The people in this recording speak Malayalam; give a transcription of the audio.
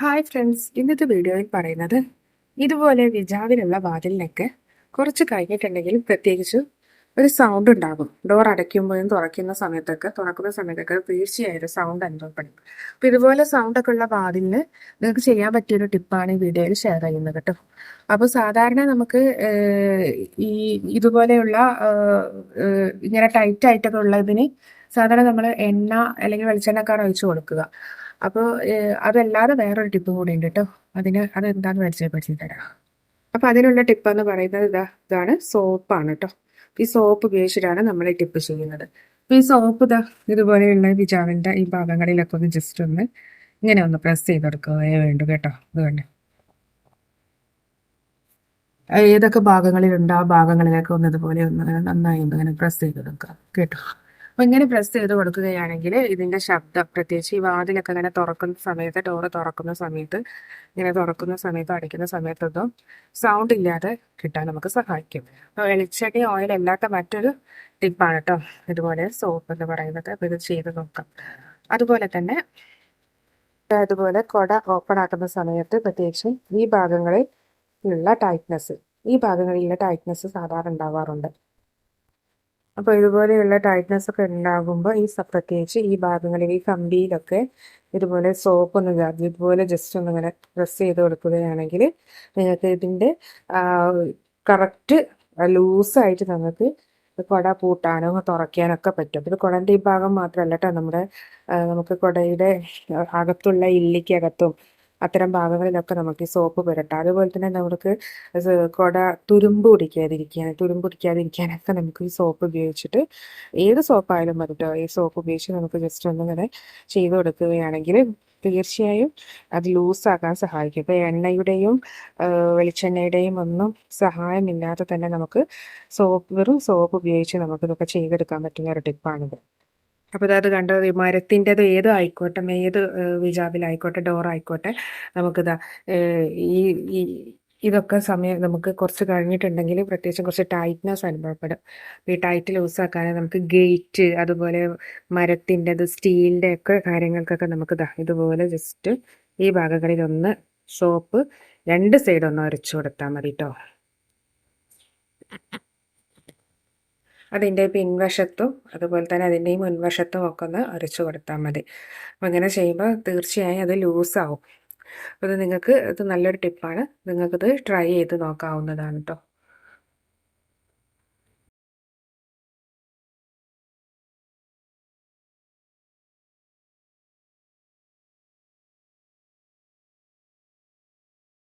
ഹായ് ഫ്രണ്ട്സ് ഇന്നത്തെ വീഡിയോയിൽ പറയുന്നത് ഇതുപോലെ വിജാവിലുള്ള വാതിലിനൊക്കെ കുറച്ച് കഴിഞ്ഞിട്ടുണ്ടെങ്കിൽ പ്രത്യേകിച്ച് ഒരു സൗണ്ട് ഉണ്ടാകും. ഡോർ അടയ്ക്കുമ്പോഴും തുറക്കുന്ന സമയത്തൊക്കെ തുറക്കുന്ന സമയത്തൊക്കെ തീർച്ചയായും ഒരു സൗണ്ട് അനുഭവപ്പെടും. അപ്പം ഇതുപോലെ സൗണ്ടൊക്കെ ഉള്ള വാതിലിന് നിങ്ങൾക്ക് ചെയ്യാൻ പറ്റിയൊരു ടിപ്പാണ് ഈ വീഡിയോയിൽ ഷെയർ ചെയ്യുന്നത് കേട്ടോ. അപ്പോൾ സാധാരണ നമുക്ക് ഈ ഇതുപോലെയുള്ള ഇങ്ങനെ ടൈറ്റ് ആയിട്ടൊക്കെ ഉള്ളതിന് സാധാരണ നമ്മൾ എണ്ണ അല്ലെങ്കിൽ വെളിച്ചെണ്ണക്കാണ് ഒഴിച്ചു കൊടുക്കുക. അപ്പോൾ അതല്ലാതെ വേറൊരു ടിപ്പ് കൂടി ഉണ്ട് കേട്ടോ അതിന് അതെന്താന്ന് പരിചയപ്പെടുത്തി തരാം അപ്പോൾ അതിനുള്ള ടിപ്പ് എന്ന് പറയുന്നത് ഇതാ ഇതാണ് സോപ്പാണ് കേട്ടോ ഈ സോപ്പ് ഉപയോഗിച്ചിട്ടാണ് നമ്മൾ ഈ ടിപ്പ് ചെയ്യുന്നത്. അപ്പോൾ ഈ സോപ്പ് ഇതാ ഇതുപോലെയുള്ള വിജാവിന്റെ ഈ ഭാഗങ്ങളിലൊക്കെ ഒന്ന് ജസ്റ്റ് ഒന്ന് ഇങ്ങനെ ഒന്ന് പ്രസ് ചെയ്തെടുക്കുകയേ വേണ്ടു കേട്ടോ. അതുകൊണ്ട് ഏതൊക്കെ ഭാഗങ്ങളിലുണ്ട് ആ ഭാഗങ്ങളിലൊക്കെ ഒന്ന് ഇതുപോലെ ഒന്ന് നന്നായി ഇങ്ങനെ പ്രസ് ചെയ്തെടുക്കുക. കേട്ടോ? അപ്പൊ ഇങ്ങനെ പ്രസ് ചെയ്ത് കൊടുക്കുകയാണെങ്കിൽ ഇതിന്റെ ശബ്ദം പ്രത്യേകിച്ച് ഈ വാതിലൊക്കെ ഇങ്ങനെ തുറക്കുന്ന സമയത്ത് ഡോറ് തുറക്കുന്ന സമയത്ത് ഇങ്ങനെ തുറക്കുന്ന സമയത്ത് അടയ്ക്കുന്ന സമയത്തൊന്നും സൗണ്ട് ഇല്ലാതെ കിട്ടാൻ നമുക്ക് സഹായിക്കും. അപ്പോൾ എളിച്ചടി ഓയിൽ അല്ലാത്ത മറ്റൊരു ടിപ്പാണ് കേട്ടോ ഇതുപോലെ സോപ്പ് എന്ന് പറയുന്നത്. അപ്പോൾ ഇത് ചെയ്ത് നോക്കാം. അതുപോലെ തന്നെ അതുപോലെ കൊട ഓപ്പൺ ആക്കുന്ന സമയത്ത് പ്രത്യേകിച്ച് ഈ ഭാഗങ്ങളിൽ ഉള്ള ടൈറ്റ്നസ് ഈ ഭാഗങ്ങളിലുള്ള ടൈറ്റ്നസ് സാധാരണ ഉണ്ടാവാറുണ്ട്. അപ്പോൾ ഇതുപോലെയുള്ള ടൈറ്റ്നസ് ഒക്കെ ഉണ്ടാകുമ്പോൾ ഈ പ്രത്യേകിച്ച് ഈ ഭാഗങ്ങളിൽ ഈ കമ്പിയിലൊക്കെ ഇതുപോലെ സോപ്പ് ഒന്ന് ഇതുപോലെ ജസ്റ്റ് ഒന്ന് ഇങ്ങനെ പ്രസ് ചെയ്ത് കൊടുക്കുകയാണെങ്കിൽ നിങ്ങൾക്ക് ഇതിന്റെ കറക്റ്റ് ലൂസായിട്ട് നമുക്ക് കുട പൂട്ടാനോ തുറക്കാനൊക്കെ പറ്റും. ഇത് കുടന്റെ ഈ ഭാഗം മാത്രമല്ല കേട്ടോ നമ്മുടെ നമുക്ക് കുടയുടെ അകത്തുള്ള ഇല്ലിക്കകത്തും അത്തരം ഭാഗങ്ങളിലൊക്കെ നമുക്ക് ഈ സോപ്പ് പുരട്ടാം. അതുപോലെ തന്നെ നമുക്ക് കുട തുരുമ്പ് പിടിക്കാതിരിക്കാൻ തുരുമ്പ് പിടിക്കാതിരിക്കാനൊക്കെ നമുക്ക് ഈ സോപ്പ് ഉപയോഗിച്ചിട്ട് ഏത് സോപ്പായാലും മതി കേട്ടോ ഈ സോപ്പ് ഉപയോഗിച്ച് നമുക്ക് ജസ്റ്റ് ഒന്നിങ്ങനെ ചെയ്ത് കൊടുക്കുകയാണെങ്കിൽ തീർച്ചയായും അത് ലൂസാക്കാൻ സഹായിക്കും. ഇപ്പോൾ എണ്ണയുടെയും വെളിച്ചെണ്ണയുടെയും ഒന്നും സഹായമില്ലാതെ തന്നെ നമുക്ക് സോപ്പ് വെറും സോപ്പ് ഉപയോഗിച്ച് നമുക്കിതൊക്കെ ചെയ്തെടുക്കാൻ പറ്റുന്ന ഒരു ടിപ്പാണിത് അപ്പോൾ അത് കണ്ടത് മരത്തിന്റെത് ഏത് ആയിക്കോട്ടെ ഏത് വിജാബിലായിക്കോട്ടെ ഡോർ ആയിക്കോട്ടെ നമുക്കിതാ ഈ ഈ ഇതൊക്കെ സമയം നമുക്ക് കുറച്ച് കഴിഞ്ഞിട്ടുണ്ടെങ്കിൽ പ്രത്യേകിച്ചും കുറച്ച് ടൈറ്റ്നെസ് അനുഭവപ്പെടും. ഈ ടൈറ്റ് ലൂസ് ലൂസാക്കാൻ നമുക്ക് ഗേറ്റ് അതുപോലെ മരത്തിന്റെത് സ്റ്റീലിന്റെ ഒക്കെ കാര്യങ്ങൾക്കൊക്കെ നമുക്ക് ഇതാ ഇതുപോലെ ജസ്റ്റ് ഈ ഭാഗങ്ങളിലൊന്ന് സോപ്പ് രണ്ട് സൈഡൊന്ന് അരച്ചു കൊടുത്താൽ മതി കേട്ടോ അതിന്റെ പിൻവശത്തും അതുപോലെ തന്നെ അതിന്റെ മുൻവശത്തും ഒക്കെ ഒന്ന് അരച്ചു കൊടുത്താൽ മതി. അപ്പം ഇങ്ങനെ ചെയ്യുമ്പോൾ തീർച്ചയായും അത് ലൂസാവും അത് നിങ്ങൾക്ക് ഇത് നല്ലൊരു ടിപ്പാണ് നിങ്ങൾക്കത് ട്രൈ ചെയ്ത് നോക്കാവുന്നതാണ് കേട്ടോ